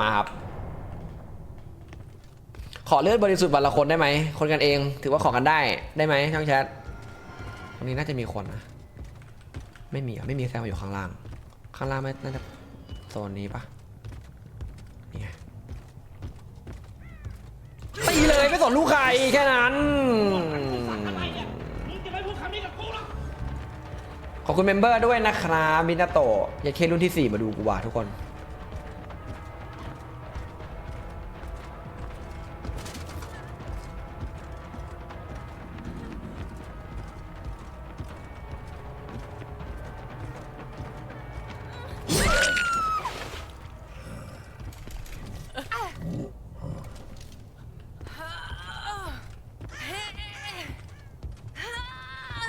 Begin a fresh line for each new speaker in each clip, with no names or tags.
มาครับ ขอเลือดบริสุทธิ์วันละคนได้ไหม คนกันเอง ถือว่าขอกันได้ ได้ไหมช่างแชทตรงนี้น่าจะมีคนนะ ไม่มีอะ ไม่มีแซมอยู่ข้างล่าง ข้างล่างไม่น่าจะโซนนี้ปะนี่ไงตีเลยไม่สนลูกใครแค่นั้นขอบคุณเมมเบอร์ด้วยนะครับมินาโตะยาเครุ่นที่ 4 มาดูกูว่าทุกคน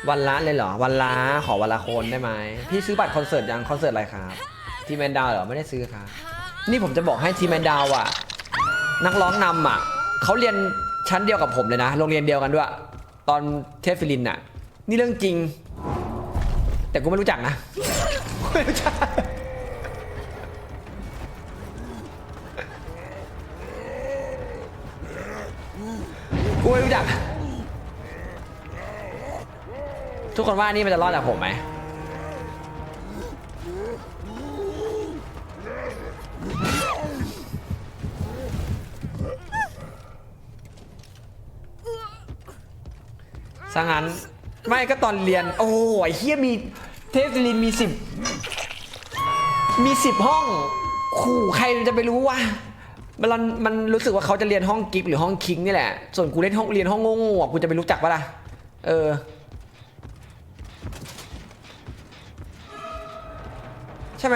วันละเลยเหรอ วันละขอวันละคนได้ไหมพี่ซื้อบัตรคอนเสิร์ตยังคอนเสิร์ตอะไรครับทีแมนดาวเหรอไม่ได้ซื้อครับนี่ผมจะบอกให้ทีแมนดาวอะ นักร้องนำอะเขาเรียนชั้นเดียวกับผมเลยนะโรงเรียนเดียวกันด้วย ตอนเทพฟิลินอะ นี่เรื่องจริง แต่กูไม่รู้จักนะไม่รู้จักกูไม่รู้จัก ทุกคนว่านี่มันจะรอดจากผมไหมซะงั้นไม่ก็ตอนเรียน โอ้ยเฮียมีเทพศิรินมีสิบมีสิบห้องขู่ใครจะไปรู้วะมันมันรู้สึกว่าเขาจะเรียนห้องกิฟหรือห้องคิงนี่แหละ ส่วนกูเล่นห้องเรียนห้องโง่ๆกูจะไปรู้จักปะล่ะเออ ใช่ไ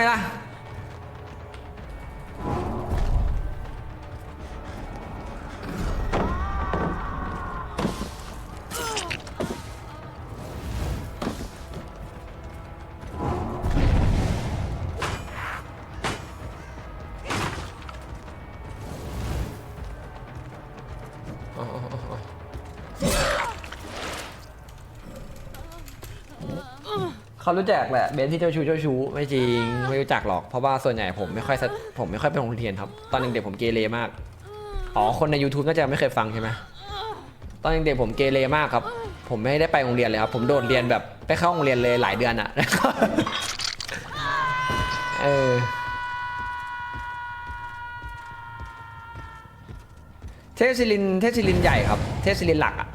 เขารู้จักแหละเบนที่เจ้าชู้เจ้าชู้ไม่จริงไม่รู้จักหรอกเพราะว่าส่วนใหญ่ผมไม่ค่อยสะผมไม่ค่อยไปโรงเรียนครับตอนเด็กๆผมเกเรมากอ๋อคนใน YouTube น่าจะไม่เคยฟังใช่ไหมตอนเด็กๆผมเกเรมากครับ ผมไม่ได้ไปโรงเรียนเลยครับผมโดดเรียนแบบไปเข้าโรงเรียนเลยหลายเดือนอะเออเทพศิรินเทพศิรินใหญ่ครับ เทพศิรินหลักอะ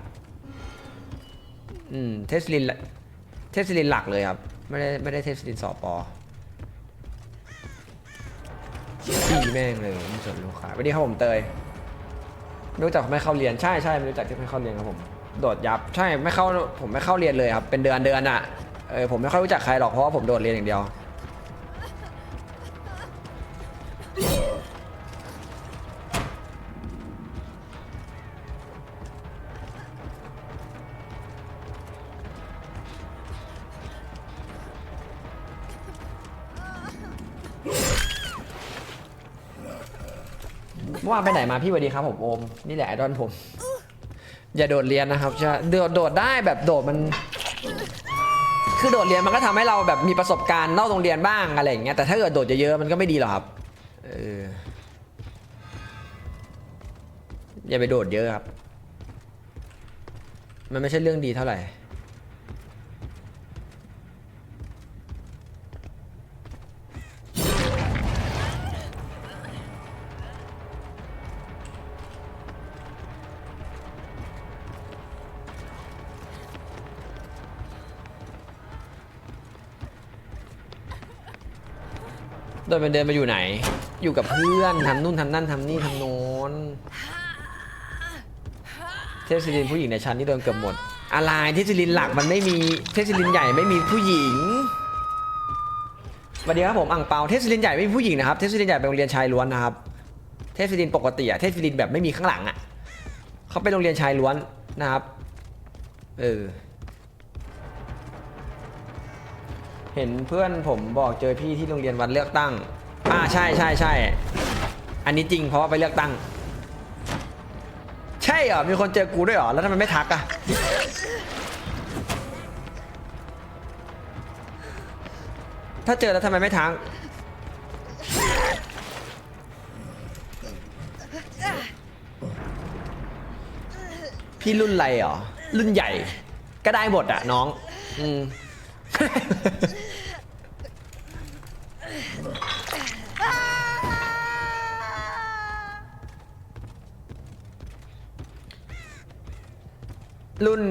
อืมเทพศิริน เทพศิรินหลักเลยครับ ไม่ได้ไม่ได้เทพศิรินสอปอตีแม่งเลยไม่สนลูกค้าวัสดีครับผมเตยไม่รู้จักไม่เข้าเรียนใช่ใช่ไม่รู้จักที่ไม่เข้าเรียนครับผมโดดยับใช่ไม่เข้าผมไม่เข้าเรียนเลยครับเป็นเดือนเดือนอะเออผมไม่ค่อยรู้จักใครหรอกเพราะว่าผมโดดเรียนอย่างเดียว เมื่อวานไปไหนมาพี่สวัสดีครับผมโอม นี่แหละไอดอลผม อย่าโดดเรียนนะครับจะโดดโดดได้แบบโดดมัน คือโดดเรียนมันก็ทำให้เราแบบมีประสบการณ์นอกโรงเรียนบ้างอะไรอย่างเงี้ยแต่ถ้าเกิดโดดเยอะๆมันก็ไม่ดีหรอกครับเอออย่าไปโดดเยอะครับ มันไม่ใช่เรื่องดีเท่าไหร่ โดยมันเดินมาอยู่ไหน อยู่กับเพื่อนทำนู่นทำนั่นทำนี่ทำโน้นเทพศิรินผู้หญิงในชั้นที่โดนเกือบหมด อะไรเทพศิรินหลักมันไม่มีเทพศิรินใหญ่ไม่มีผู้หญิงสวัสดีครับผมอ่างเปาเทพศิรินใหญ่ไม่มีผู้หญิงนะครับเทพศิรินใหญ่เป็นโรงเรียนชายล้วนนะครับ เทพศิรินปกติอะเทพศิรินแบบไม่มีข้างหลังอะเขาเป็นโรงเรียนชายล้วนนะครับเออ เห็นเพื่อนผมบอกเจอพี่ที่โรงเรียนวันเลือกตั้ง อ่าใช่ใช่ใช่ อันนี้จริงเพราะว่าไปเลือกตั้ง ใช่เหรอ มีคนเจอกูด้วยเหรอ แล้วทำไมไม่ทักอะถ้าเจอแล้วทำไมไม่ทักพี่รุ่นไรเหรอ รุ่นใหญ่ ก็ได้บทอะน้อง อืม รุ่น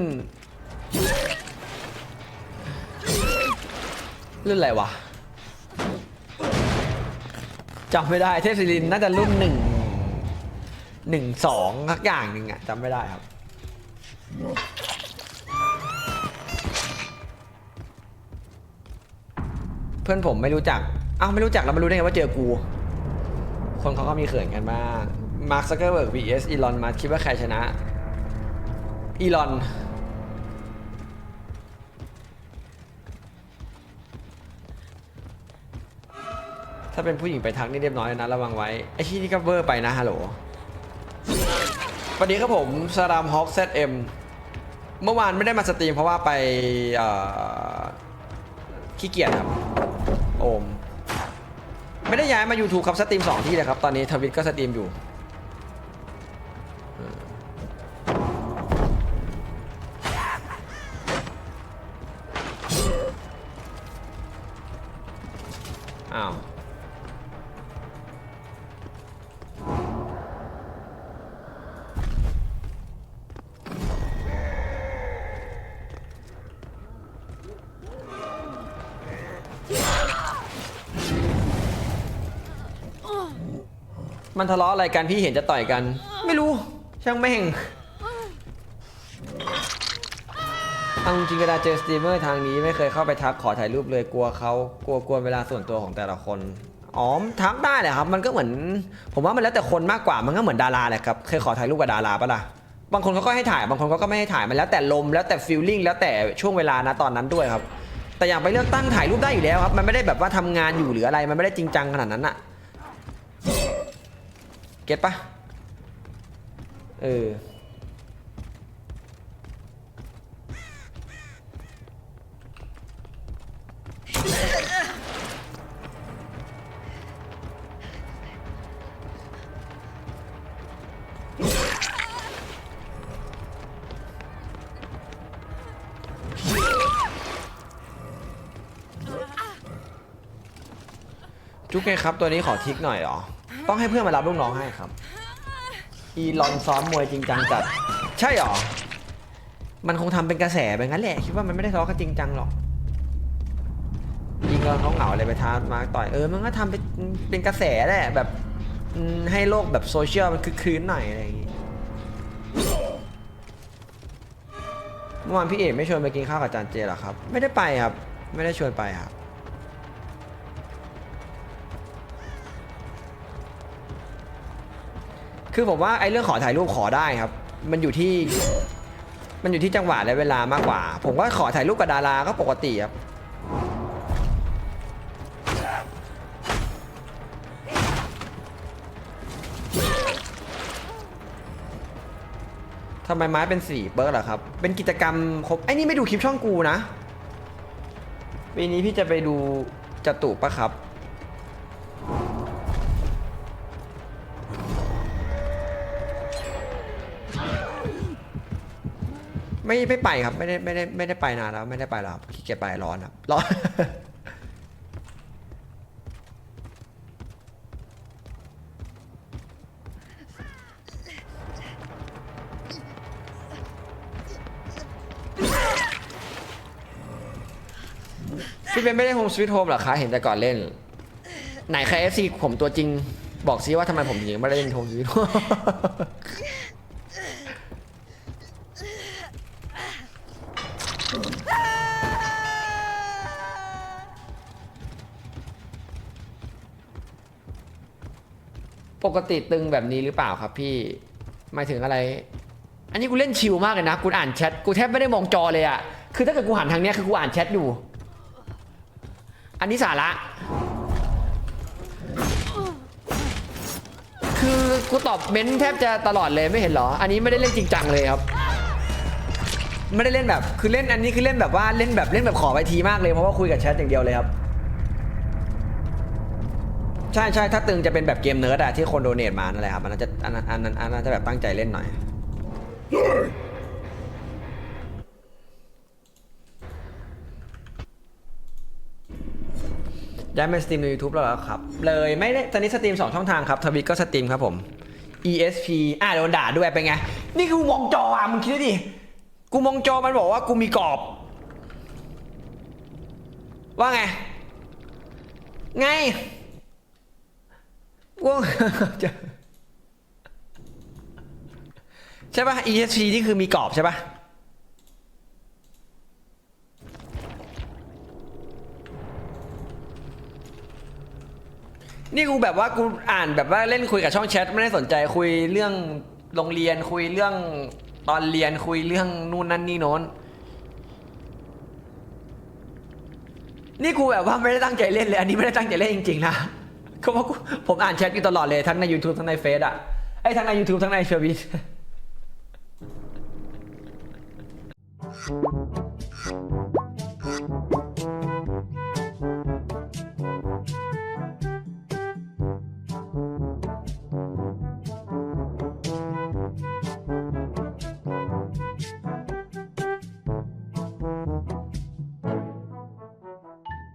รุ่นอะไรวะจำไม่ได้เทพศิรินน่าจะรุ่นหนึ่งหนึ่งสองสักอย่างหนึ่งอะจำไม่ได้ครับ เพื่อนผมไม่รู้จักอ้าวไม่รู้จักแล้วไม่รู้ได้ไงว่าเจอกู คนเขาก็มีเขินกันบ้างมาร์คซักเกอร์เบิร์ก vs อีลอนมาคิดว่าใครชนะ อีลอน ถ้าเป็นผู้หญิงไปทักนี่เรียบร้อยนะระวังไว้ ไอ้ที่นี่ก็เวอร์ไปนะฮัลโหลสวัสดีครับผมสรามฮอคเซตเอ็มเมื่อวานไม่ได้มาสตรีมเพราะว่าไปขี้เกียจครับ โอม ไม่ได้ย้ายมา YouTube ครับสตรีมสองที่เลยครับ ตอนนี้ทวิตก็สตรีมอยู่ อ้าว มันทะเลาะอะไรกันพี่เห็นจะต่อยกัน ไม่รู้ ช่างแม่ง เอาจริงเวลาเจอสตรีมเมอร์ทางนี้ไม่เคยเข้าไปทักขอถ่ายรูปเลยกลัวเขากลัวกวนเวลาส่วนตัวของแต่ละคนอ๋อทักได้แหละครับ มันก็เหมือน ผมว่ามันแล้วแต่คนมากกว่ามันก็เหมือนดาราแหละครับเคยขอถ่ายรูปกับดาราปะล่ะบางคนเขาก็ให้ถ่ายบางคนเขาก็ไม่ให้ถ่ายมันแล้วแต่ลมแล้วแต่ฟีลลิ่งแล้วแต่ช่วงเวลานะตอนนั้นด้วยครับ แต่อย่างไปเลือกตั้งถ่ายรูปได้อยู่แล้วครับ มันไม่ได้แบบว่าทำงานอยู่หรืออะไรมันไม่ได้จริงจังขนาดนั้นอะเก็ตปะเออ จุ๊กไงครับตัวนี้ขอทิกหน่อยเหรอ ต้องให้เพื่อนมารับลูกน้องให้ครับ อีลอนซ้อมมวยจริงจังจัด ใช่เหรอ มันคงทำเป็นกระแสไปงั้นแหละ คิดว่ามันไม่ได้ทะเลาะกันจริงจังหรอก ยิงเราเขาเหงาเลยไปท้ามาต่อย เออ มันก็ทำเป็นเป็นกระแสแหละแบบอืมให้โลกแบบโซเชียลมันคึกคืนหน่อยอะไรอย่างงี้ เมื่อวานพี่เอกไม่ชวนไปกินข้าวกับจานเจเหรอครับ ไม่ได้ไปครับ ไม่ได้ชวนไปครับ คือผมว่าไอ้เรื่องขอถ่ายรูปขอได้ครับ มันอยู่ที่ มันอยู่ที่จังหวะและเวลามากกว่า ผมว่าขอถ่ายรูปกับดาราก็ปกติครับ ทำไมไม้เป็นสีเบิร์กเหรอครับ เป็นกิจกรรมครบไอ้นี่ไม่ดูคลิปช่องกูนะปีนี้พี่จะไปดูจตุปะครับ ไม่ไม่ไปครับไม่ได้ไม่ได้ไม่ได้ไปนานแล้วไม่ได้ไปแล้วครับขี้เกียจไปร้อนครับร้อน พี่เป็นไม่ได้โฮมสวิตโฮมหรอคะเห็นแต่ก่อนเล่น ไหนใครเอฟซีผมตัวจริง บอกซิว่าทำไมผมถึงไม่ได้เล่นโฮมสวิตโฮม ปกติตึงแบบนี้หรือเปล่าครับพี่หมายถึงอะไร อันนี้กูเล่นชิลมากเลยนะ กูอ่านแชท กูแทบไม่ได้มองจอเลยอะคือถ้าเกิดกูหันทางเนี้ยคือกูอ่านแชทอยู่ อันนี้สาระ คือกูตอบเม้นแทบจะตลอดเลยไม่เห็นหรอ อันนี้ไม่ได้เล่นจริงจังเลยครับ ไม่ได้เล่นแบบ คือเล่นอันนี้คือเล่นแบบว่าเล่นแบบเล่นแบบขอไปทีมากเลยเพราะว่าคุยกับแชทอย่างเดียวเลยครับ ใช่ใช่ถ้าตึงจะเป็นแบบเกมเนิร์ดอะที่คนโดเนทมานั่นแหละครับมันจะอันนั้นอันนั้นอันนั้นจะแบบตั้งใจเล่นหน่อย ได้ไม่สตรีมใน YouTube แล้วครับ เลยไม่ได้ตอนนี้สตรีม 2 ช่องทางครับทวิตก็สตรีมครับผม ESP อะโดนด่าด้วยเป็นไง นี่คือมองจออะมึงคิดดิ กูมองจอมันบอกว่ากูมีกรอบ ว่าไง ไง ว้าวจะใช่ป่ะ ESP นี่คือมีกรอบใช่ป่ะ นี่กูแบบว่ากูอ่านแบบว่าเล่นคุยกับช่องแชทไม่ได้สนใจคุยเรื่องโรงเรียนคุยเรื่องตอนเรียนคุยเรื่องนู่นนั่นนี่โน้น นี่กูแบบว่าไม่ได้ตั้งใจเล่นเลย อันนี้ไม่ได้ตั้งใจเล่นจริงๆนะ เพราะว่ากูผมอ่านแชทอยู่ตลอดเลยทั้งใน YouTube ทั้งในเฟซอะไอ้ยทั้งใน YouTube ทั้งในเฟซ